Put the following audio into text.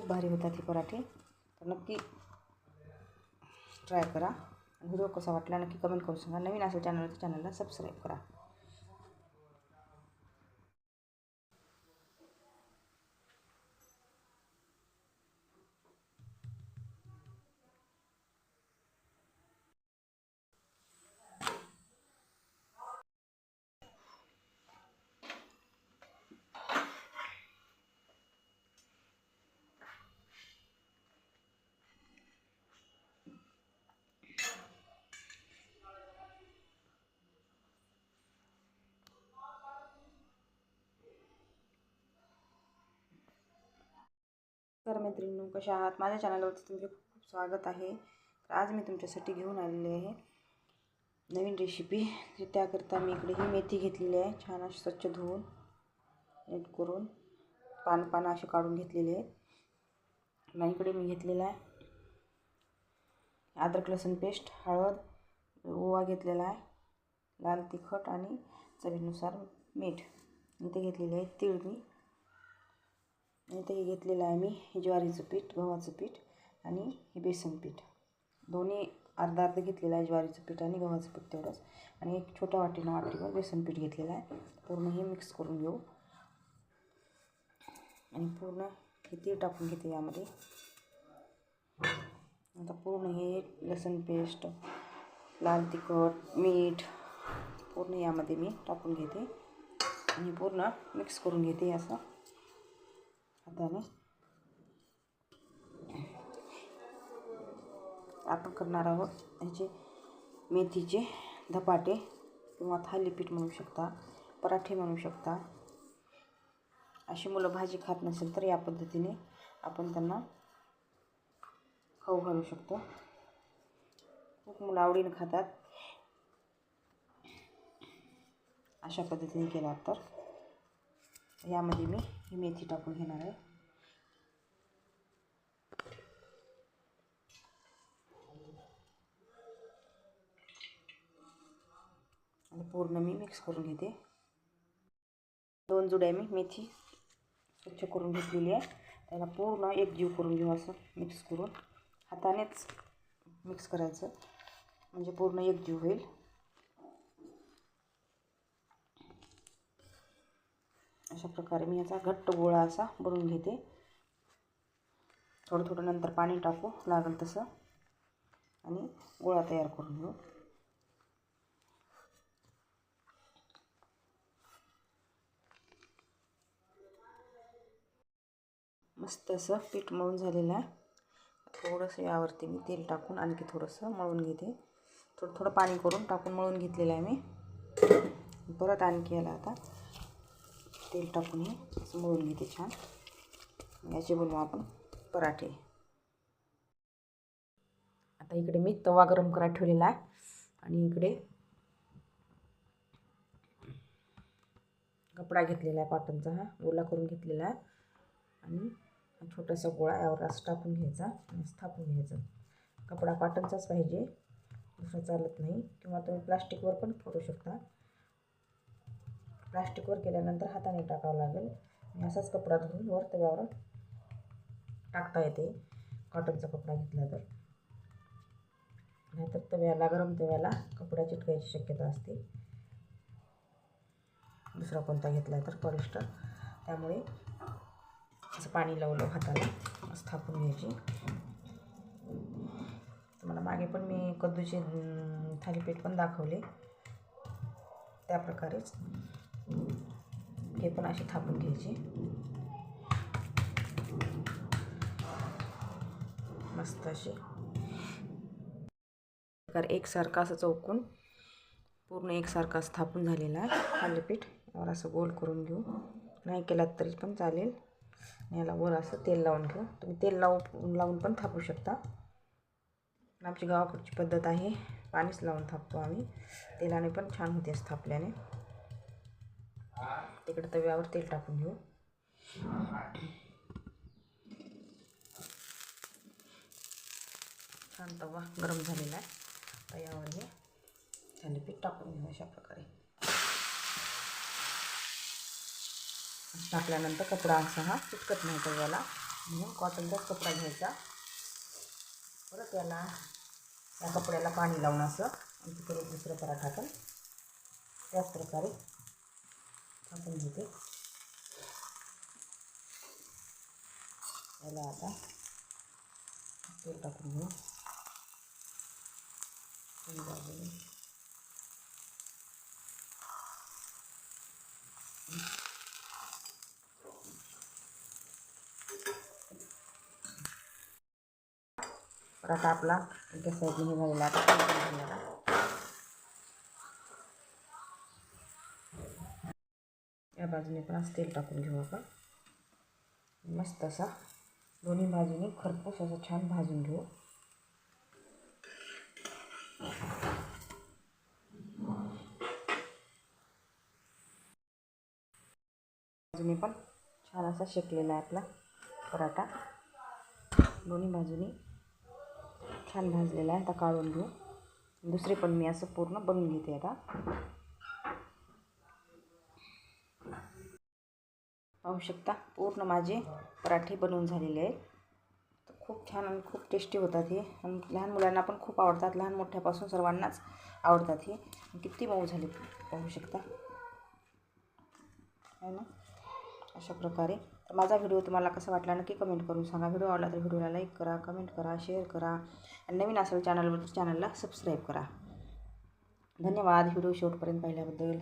खूप भारी होतात हे पराठे. तर नक्की ट्राय करा. आणि व्हिडिओ कसा वाटला नक्की कमेंट करू सांगा. नवीन असेल चॅनल तर चॅनलला सबस्क्राईब करा. तर मैत्रिणी कशा आहात? माझ्या चॅनलवरती तुमचे खूप खूप स्वागत आहे. तर आज मी तुमच्यासाठी घेऊन आलेले आहे नवीन रेसिपी तर त्याकरता मी इकडे ही मेथी घेतलेली आहे. छान अशी स्वच्छ धुवून नीट करून पान पानं असे काढून घेतलेले आहेत आणि इकडे मी घेतलेला आहे. अद्रक लसूण पेस्ट हळद ओवा घेतलेला आहे. लाल तिखट आणि चवीनुसार मीठ. इथे घेतलेले आहे तीळ मी इथे ते घेतलेलं आहे मी ज्वारीचं पीठ गव्हाचं पीठ आणि हे बेसन पीठ. दोन्ही अर्धा अर्धा घेतलेलं आहे ज्वारीचं पीठ आणि गव्हाचं पीठ तेवढंच. आणि एक छोट्या वाटीनं वाटीवर बेसन पीठ घेतलेलं आहे. पूर्ण हे मिक्स करून घेऊ. आणि पूर्ण हे तीळ टाकून घेते यामध्ये. आता पूर्ण हे लसूण पेस्ट लाल तिखट मीठ पूर्ण यामध्ये मी टाकून घेते. आणि पूर्ण मिक्स करून घेते असं. हाताने आपण करणार आहोत ह्याचे मेथीचे धपाटे किंवा थालीपीठ म्हणू शकता पराठे म्हणू शकता. अशी मुलं भाजी खात नसेल तर या पद्धतीने आपण त्यांना खाऊ घालू शकतो. खूप मुलं आवडीनं खातात. अशा पद्धतीने केला तर. यामध्ये मी ही मेथी टाकून घेणार आहे. आणि पूर्ण मी मिक्स करून घेते. दोन जुड्या मी मेथी स्वच्छ करून घेतलेली आहे. त्याला पूर्ण एक जीव करून घेऊ असं मिक्स करून. हातानेच मिक्स करायचं. म्हणजे पूर्ण एक जीव होईल. अशा प्रकारे मी याचा घट्ट गोळा असा भरून घेते. थोडं थोडं नंतर पाणी टाकू लागेल तसं. आणि गोळा तयार करून घेऊ. मस्त असं पीठ मळून झालेलं आहे. थोडंसं यावरती मी तेल टाकून आणखी थोडंसं मळून घेते. थोडं थोडं पाणी करून टाकून मळून घेतलेलं आहे मी. परत आणखी याला आता तेल टाकून हे असं मळून घेते छान. याचे बनवू आपण पराठे. आता इकडे मी तवा गरम करायला ठेवलेला आहे. आणि इकडे कपडा घेतलेला आहे कॉटनचा हा. ओला करून घेतलेला आहे. आणि छोटासा गोळा यावर असं टाकून घ्यायचा आणि स्थापून घ्यायचा. कपडा कॉटनचाच पाहिजे. दुसरा चालत नाही. किंवा तुम्ही प्लास्टिकवर पण फोडू शकता. प्लास्टिकवर केल्यानंतर हाताने टाकावं लागेल. आणि असाच कपडा धुवून वर तव्यावर टाकता येते. कॉटनचा कपडा घेतला तर. नाहीतर तव्याला गरम तव्याला कपडा चिटकायची शक्यता असते. दुसरा कोणता घेतला तर पॉलिस्टर. त्यामुळे असं पाणी लावलं हाताला स्थापून घ्यायची. तुम्हाला मागे पण मी कद्दूचे थालीपीठ पण दाखवले. त्याप्रकारेच. हे पण असे थापून घ्यायचे. मस्त असे प्रकार एकसारखा असं चौकून पूर्ण एकसारखा स्थापून झालेला आहे. थालीपीठ यावर असं गोल करून घेऊ. नाही केलात तरी पण चालेल. याला वर असं तेल लावून घेऊ. तुम्ही तेल लावून लावून पण थापू शकता. आमची गावाकडची पद्धत आहे पाणीच लावून थापतो आम्ही. तेलाने पण छान होते थापल्याने. तिकडे तव्यावर तेल टाकून घेऊ. छान तवा गरम झालेला आहे. तव्यावर हे पीठ टाकून घेऊ अशा प्रकारे. टाकल्यानंतर कपडा असा हा चिटकत नाही तव्याला. म्हणून कॉटनचाच कपडा घ्यायचा. परत याला या कपड्याला पाणी लावून असं आणि तिकडे दुसरं पराठा पण त्याच प्रकारे आपण घेते याला आता तेल टाकून घेऊ. दोन्ही आपला एका साईडने हे झालेला आता बाजूने पण असं तेल टाकून घेऊ आपण. मस्त असा दोन्ही बाजूने खरपूस असं छान भाजून घेऊ. बाजूने पण छान असा शेकलेला आहे आपला पराठा. दोन्ही बाजूने छान भाजलेला आहे. आता काढून घेऊ. दुसरे पण मी असं पूर्ण बनवून घेते आता. शकता पूर्ण माझे पराठे बनवून झालेले आहेत. तर खूप छान आणि खूप टेस्टी होतात हे. आणि लहान मुलांना पण खूप आवडतात. लहान मोठ्यापासून सर्वांनाच आवडतात हे. किती मऊ झाले पाहू शकता. आहे ना? अशा प्रकारे. तर माझा व्हिडिओ तुम्हाला कसा वाटला नक्की कमेंट करून सांगा. व्हिडिओ आवडला तर व्हिडिओला लाईक करा कमेंट करा शेअर करा. आणि नवीन असेल चॅनलवर चॅनलला सबस्क्राईब करा. धन्यवाद. व्हिडिओ शेवटपर्यंत पाहिल्याबद्दल.